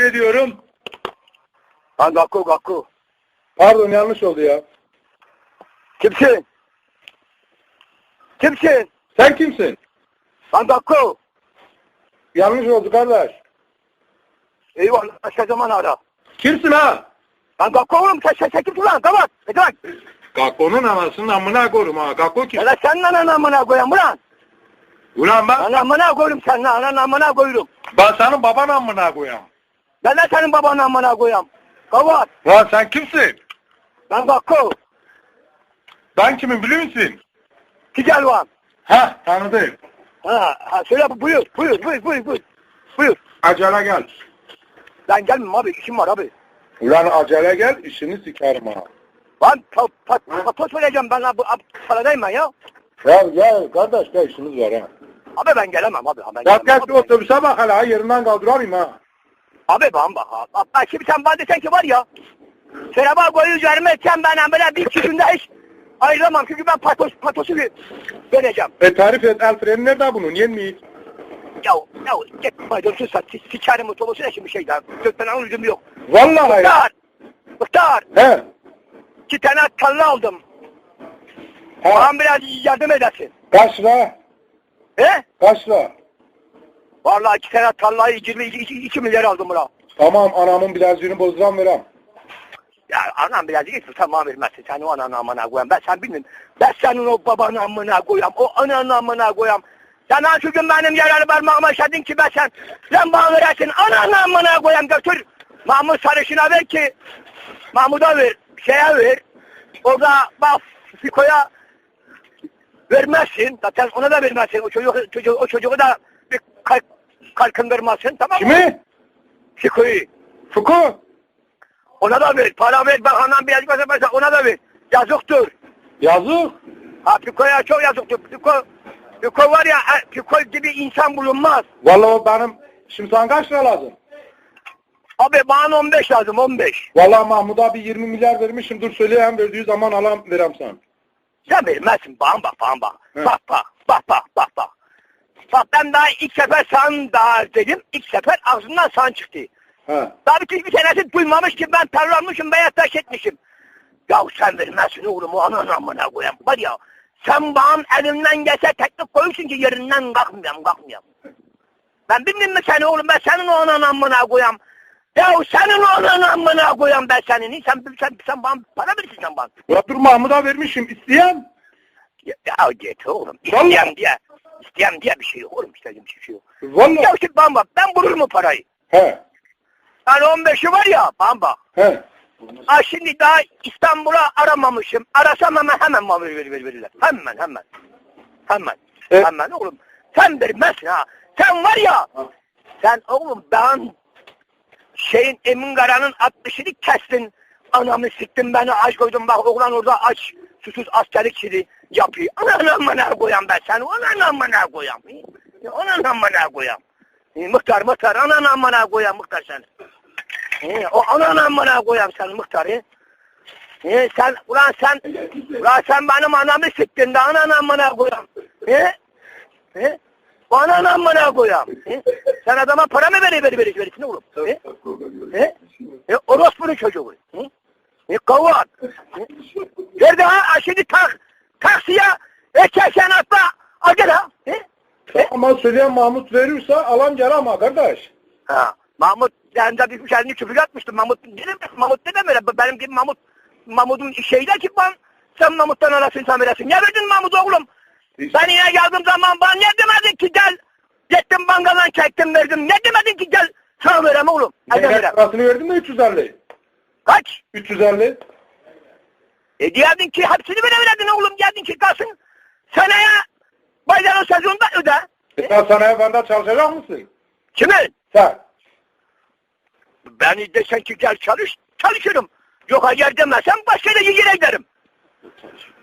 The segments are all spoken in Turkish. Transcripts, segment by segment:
ediyorum. Ha Gakko Gakko. Pardon yanlış oldu ya. Kimsin? Kimsin? Sen kimsin? Lan Gakko. Yanlış oldu kardeş. Eyvallah başka zaman ara. Kimsin ha? Lan Gakko oğlum sen sen, sen kimsin lan? Kapat. Lan. Gakko'nun anasının amına korum ha. Gakko kim? Hele sen lan anamına koyayım ulan. Ulan ben, Anamına koyayım sen lan. Anamına koyuyorum. ben senin baban amına koyam. Ben de senin babanın amına koyayım. Kapat. Lan sen kimsin? Lan Gakko. Ben kimim biliyor musun? Güzel lan. Ha tanıdım. Ha, ha söyle buyur. Buyur buyur buyur buyur. Buyur. Acele gel. Lan gelmem abi işim var abi. Ulan acele gel işini sikerim ha. Lan pa, pa, patos vereceğim ben lan bu ab, paradayım ben ya. Ya gel kardeş gel işimiz var ha. Abi ben gelemem abi. Ben Ya gelemem. gel abi, otobüse bak hele ha yerinden kaldırayım ha. Abi ben bak abi. Bak şimdi sen bana desen ki var ya. Koyu üzerime etsen ben böyle bir iki günde hiç ayrılamam. Çünkü ben patos, patosu bir vereceğim. E tarif et el freni nerede bunun yenmeyiz? Ya ya git maydanozsuz sat. si- Sikerim otobüsü de şimdi şeyden. Gökten alıcım yok. Vallahi ya. Muhtar. Muhtar. He. İki tane tarla aldım. Ha. Bana biraz yardım edersin. Kaç lira? He? Kaç lira? Vallahi iki tane tarlayı 22 milyar aldım buna. Tamam anamın bileziğini bozduran verem. Ya anam biraz gitsin tamam vermezsin. Sen o ananı amına koyam. Ben sen bilmiyorum. Ben senin o babanı amına koyam. O ananı amına koyam. Sen ha şu gün benim yararı parmağıma işledin ki ben sen. Sen bana verirsin. Ananı amına koyam götür. Mahmut Sarışın'a ver ki. Mahmut'a ver. Şeye ver. Orada bak Fiko'ya vermezsin. Zaten ona da vermezsin. O çocuk, çocuğu, o çocuğu da kalkındırmazsın tamam mı? Kimi? Fiko'yu. Fuku. Ona da ver. Para ver. Bak anam birazcık varsa varsa ona da ver. Yazıktır. Yazık. Ha Piko'ya çok yazıktır. Piko, Piko var ya e, Piko gibi insan bulunmaz. Vallahi o benim şimdi sana kaç lira lazım? Abi bana 15 lazım 15. Vallahi Mahmut abi 20 milyar vermişim. Dur söyleyeyim verdiği zaman alam verem sana. Sen vermezsin. Bana bak bana bak. He. Bak bak bak bak bak bak. Bak ben daha ilk sefer san daha dedim. İlk sefer ağzımdan san çıktı. He. Daha bütün bir tanesi duymamış ki ben tarlanmışım veya taş etmişim. Ya sen vermezsin oğlum o anan amına koyayım. Var ya sen bağım elimden gelse teklif koyuyorsun ki yerinden kalkmıyorum kalkmıyorum. Ben bilmiyorum mi seni oğlum ben senin o anan amına koyayım. Ya senin o anan amına koyayım ben senin. Sen, sen, sen bana para verirsin sen bana. Ya dur Mahmut'a vermişim. İsteyen. Ya, ya git oğlum. İsteyem diye. İsteyem diye bir şey yok oğlum. İstediğim bir şey yok. Vallahi. Ya bana bak ben bulurum o parayı. He. Yani 15'i var ya bana bak. He. Ha şimdi daha İstanbul'a aramamışım. Arasam hemen hemen bana ver, ver, verirler. Hemen hemen. Hemen. E- Hemen oğlum. Sen vermezsin ha. Sen var ya. Sen oğlum ben şeyin Emin Kara'nın 60'ını kestin. Anamı siktin beni aç koydun bak oğlan orada aç. Susuz askerlik işini yapıyor. Ananı amına koyam ben seni. Ananı amına koyam. Ananı amına koyam. Muhtar muhtar ananı amına koyam muhtar seni. O ananı amına koyam seni muhtar. E. Sen ulan sen ulan sen benim anamı siktin de ananı amına koyam. E? E? Bana ne amına koyam? E? Sen adama para mı verir verir verirsin oğlum? E? E? E? Orospu'nun çocuğu. E? E? Kavat. E? Nerede ha? Şimdi tak, ekerken atla. Al gel ha. E? E? Ama söyleyen Mahmut verirse alan gel ama kardeş. Ha. Mahmut yanında bir kendini küfür atmıştı. Mahmut demek? Mahmut ne demek? Benim gibi Mahmut Mahmut'un şeyde ki ben sen Mahmut'tan arasın sen veresin. Ne verdin Mahmut oğlum? Ben yine geldiğim zaman bana ne demedin ki gel. Gittim bankadan çektim verdim. Ne demedin ki gel. Sana verem oğlum. Hadi verem. parasını verdin mi 350? Kaç? 350. E diyordun ki hepsini bile verdin oğlum. Geldin ki kalsın. Seneye bayramın sezonunda öde. E sen sanayi bende çalışacak mısın? Kimin? Sen. Beni desen ki gel çalış. Çalışırım. Yok hayır demezsen başka yere yere giderim.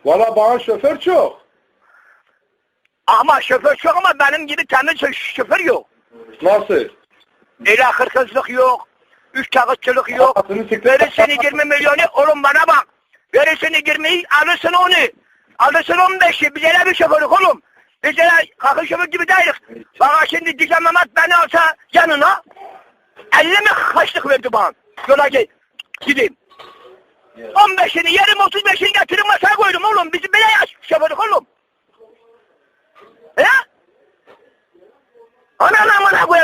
Valla bana şoför çok. Ama şoför çok ama benim gibi temiz şoför yok. Nasıl? Ele hırkızlık yok. Üç kağıtçılık yok. Verirsin 20 milyonu oğlum bana bak. Verirsin 20'yi alırsın onu. Alırsın 15'i. Biz öyle bir şoförük oğlum. Biz öyle kakı şoför gibi değiliz. Bana şimdi Dicle Mehmet beni alsa yanına. 50 mi kaçlık verdi bana. Yola git. Gideyim. 15'ini yerim 35'ini getirin masaya koydum oğlum. Bizim böyle yaş şoförlük oğlum. He? Ananı amına koyayım.